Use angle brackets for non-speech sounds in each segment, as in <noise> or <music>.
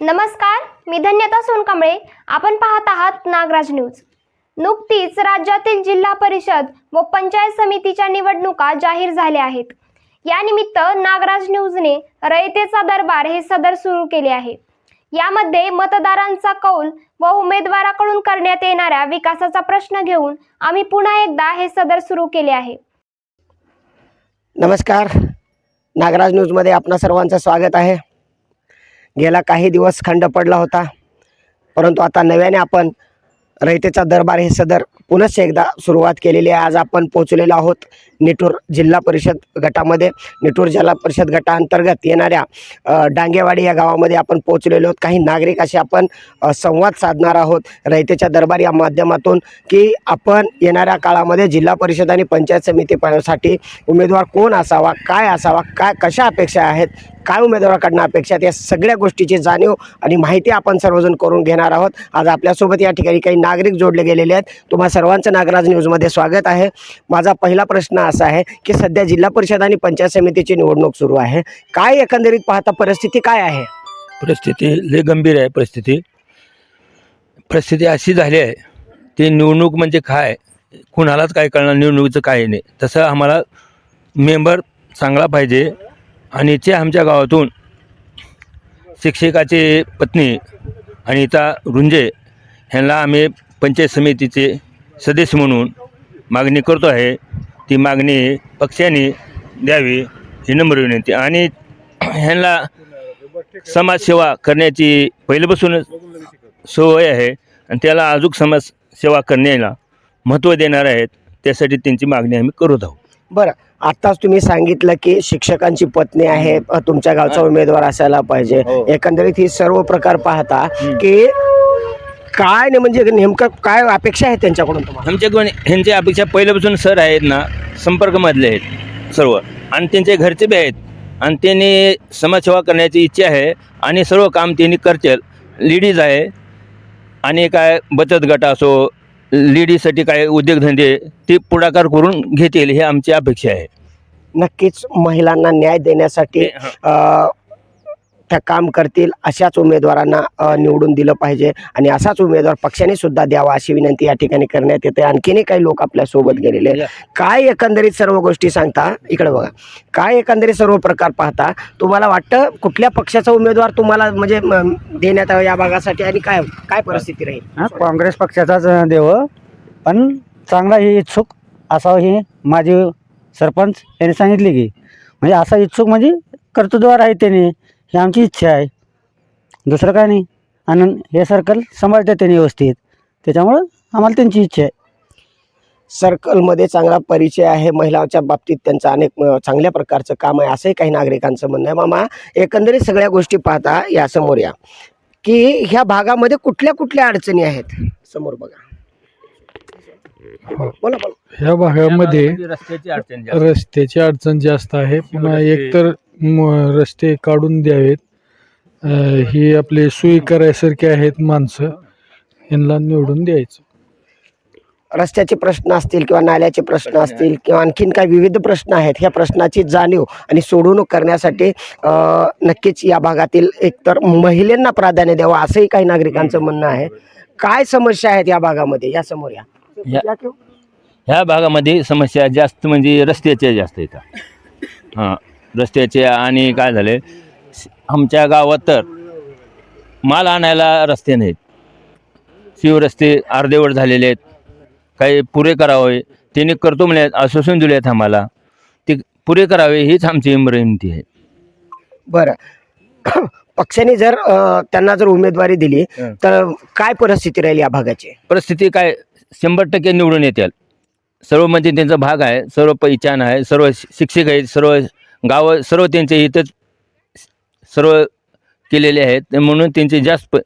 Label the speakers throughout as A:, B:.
A: नमस्कार मी धन्यता सोनकांबळे. आपण पाहत आहात नागराज न्यूज. नुकतीच राज्यातील जिल्हा परिषद व पंचायत समितीच्या निवडणुका जाहीर झाल्या आहेत. यानिमित्त नागराज न्यूजने रयतेचा दरबार हे सदर सुरू केले आहे. यामध्ये मतदारांचा कौल व उमेदवाराकडून करण्यात येणाऱ्या विकासाचा प्रश्न घेऊन आम्ही पुन्हा एकदा हे सदर सुरू केले आहे.
B: नमस्कार. नागराज न्यूजमध्ये आपणा सर्वांचं स्वागत आहे. गेला काही दिवस खंड पडला होता. परंतु आता नव्याने आपण रयतेचा दरबार हे सदर पुनश्च एकदा सुरुवात केलेली आहे. आज आपण पोहोचलेलो आहोत निटूर जिल्हा परिषद गटामध्ये. निटूर जिल्हा परिषद गटाअंतर्गत येणाऱ्या डांगेवाडी या गावामध्ये आपण पोचलेलो आहोत. काही नागरिक असे आपण संवाद साधणार आहोत रयतेच्या दरबार या माध्यमातून की आपण येणाऱ्या काळामध्ये जिल्हा परिषद आणि पंचायत समिती साठी उमेदवार कोण असावा काय असावा काय कशा अपेक्षा आहेत काय उमेदवाराकडनं अपेक्षा या सगळ्या गोष्टीची जाणीव आणि माहिती आपण सर्वजण करून घेणार आहोत. आज आपल्यासोबत या ठिकाणी काही नागरिक जोडले गेलेले आहेत. तुम्हा सर्वांचं नागराज न्यूजमध्ये स्वागत आहे. माझा पहिला प्रश्न असा आहे की सध्या जिल्हा परिषद आणि पंचायत समितीची निवडणूक सुरू आहे. काय एकंदरीत पाहता परिस्थिती काय आहे?
C: परिस्थिती लय गंभीर आहे परिस्थिती. परिस्थिती अशी झाली आहे ती निवडणूक म्हणजे काय? कुणालाच काय कळणार निवडणुकीचं काय नाही. तसं आम्हाला मेंबर चांगला पाहिजे आणि ते आमच्या गावातून शिक्षकाचे पत्नी अनिता रुंजे ह्यांना आम्ही पंचायत समितीचे सदस्य म्हणून मागणी करतो आहे. ती मागणी पक्षाने द्यावी ही नम्र विनंती. आणि ह्यांना समाजसेवा करण्याची पहिल्यापासूनच सवय आहे आणि त्याला अजून समाजसेवा करण्याला महत्त्व देणार आहेत. त्यासाठी त्यांची मागणी आम्ही करत आहोत.
B: बरं. आत्ताच तुम्ही सांगितलं की शिक्षकांची पत्नी आहे अ, तुमच्या गावचा उमेदवार असायला पाहिजे.
C: हो.
B: एकंदरीत ही सर्व प्रकार पाहता. की काय नाही म्हणजे नेमकं काय अपेक्षा आहे त्यांच्याकडून तुम्हाला?
C: आमच्याकडून ह्यांची अपेक्षा पहिल्यापासून सर आहेत ना संपर्कमधले आहेत सर्व. आणि त्यांचे घरचे बी आहेत. आणि त्यांनी समाजसेवा करण्याची इच्छा आहे आणि सर्व काम त्यांनी करतील. लेडीज आहे आणि काय बचत गट असो लेडीजसाठी काय उद्योगधंदे ते पुढाकार करून घेतील हे आमची अपेक्षा आहे
B: नक्कीच महिलांना न्याय देण्यासाठी. अ, त्या काम करतील अशाच उमेदवारांना निवडून दिलं पाहिजे आणि असाच उमेदवार पक्षाने सुद्धा द्यावा अशी विनंती या ठिकाणी करण्यात येते आणखीनही काही लोक आपल्यासोबत गेलेले. काय एकंदरीत सर्व गोष्टी सांगता? इकडे बघा. काय एकंदरीत सर्व प्रकार पाहता? तुम्हाला वाटतं कुठल्या पक्षाचा उमेदवार तुम्हाला म्हणजे देण्यात यावा या भागासाठी आणि काय काय परिस्थिती राहील?
D: काँग्रेस पक्षाचाच देव पण चांगला ही इच्छुक असावं ही माझी सरपंच यांनी सांगितले की. म्हणजे असा इच्छुक म्हणजे कर्तृत्वार आहे त्यांनी. ही आमची इच्छा आहे. दुसरं काय नाही. आणि हे सर्कल सांभाळतात त्यांनी व्यवस्थित. त्याच्यामुळं आम्हाला त्यांची इच्छा आहे.
B: सर्कलमध्ये चांगला परिचय आहे. महिलांच्या बाबतीत त्यांचं अनेक अ, चांगल्या प्रकारचं काम आहे. असंही काही नागरिकांचं म्हणणं आहे. मामा एकंदरीत सगळ्या गोष्टी पाहता या समोर या. की ह्या भागामध्ये कुठल्या कुठल्या अडचणी आहेत? समोर बघा. बोला बोला.
E: ह्या भागामध्ये
C: रस्त्याची अडचण जास्त.
E: रस्त्याची अडचण जास्त आहे. पुन्हा एकतर म- रस्ते काढून द्यावेत. ही आपले सोयी करायसारखे आहेत माणसं. यांना निवडून द्यायचं.
B: रस्त्याचे प्रश्न असतील किंवा नाल्याचे प्रश्न असतील किंवा आणखीन काही विविध प्रश्न आहेत ह्या प्रश्नाची जाणीव आणि सोडवणूक करण्यासाठी अ, नक्कीच या भागातील एकतर महिलांना प्राधान्य द्यावं असंही काही नागरिकांचं म्हणणं आहे. काय समस्या आहेत या भागामध्ये? या समोर या.
C: ह्या भागामध्ये समस्या जास्त म्हणजे रस्त्याच्या जास्त येतात. हां. रस्त्याच्या आणि काय झाले? आमच्या गावात तर माल आणायला रस्ते नाहीत. शिवरस्ते अर्धेवट झालेले आहेत. काही पुरे करावे. त्यांनी करतो म्हणे आश्वासन दिले आहेत आम्हाला. ते पुरे करावे हीच आमची विनंती आहे.
B: बरं. <coughs> पक्षाने जर त्यांना जर उमेदवारी दिली. तर काय परिस्थिती राहील या भागाची?
C: परिस्थिती काय? शंभर टक्के निवडून येतील. सर्व म्हणजे त्यांचा भाग आहे सर्व पहिचान आहे सर्व शिक्षक आहेत सर्व गावं सर्व त्यांचे इथंच सर्व केलेले आहेत. म्हणून त्यांची जास्त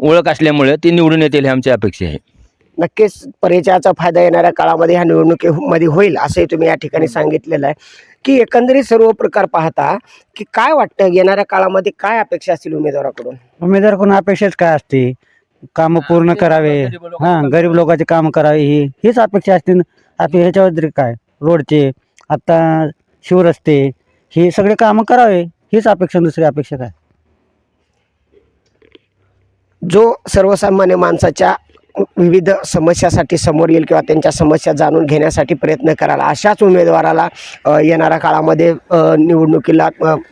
C: ओळख असल्यामुळे ते निवडून येतील ही आमची अपेक्षा आहे.
B: नक्कीच परिचयाचा फायदा येणाऱ्या काळामध्ये ह्या निवडणुकीमध्ये होईल असंही तुम्ही या ठिकाणी सांगितलेलं आहे. की एकंदरीत सर्व प्रकार पाहता की काय वाटतं येणाऱ्या काळामध्ये काय अपेक्षा असतील उमेदवाराकडून?
D: उमेदवार कोण अपेक्षाच काय असते कामं पूर्ण करावे. हां गरीब लोकांचे कामं करावे. ही हीच अपेक्षा असते न. आपल्या ह्याच्या व्यतिरिक्त काय? रोडचे. आत्ता शिवरस्ते हे सगळे कामं करावे हीच अपेक्षा दुसरी अपेक्षा काय?
B: जो सर्वसामान्य माणसाच्या विविध समस्यासाठी समोर येईल किंवा त्यांच्या समस्या जाणून घेण्यासाठी प्रयत्न करायला अशाच उमेदवाराला येणाऱ्या काळामध्ये निवडणुकीला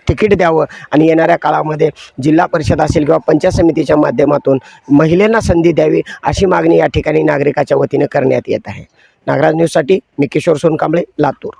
B: तिकीट द्यावं आणि येणाऱ्या काळामध्ये जिल्हा परिषद असेल किंवा पंचायत समितीच्या माध्यमातून महिलांना संधी द्यावी अशी मागणी या ठिकाणी नागरिकाच्या वतीने करण्यात येत आहे. नागराज न्यूजसाठी मी किशोर सोनकांबळे लातूर.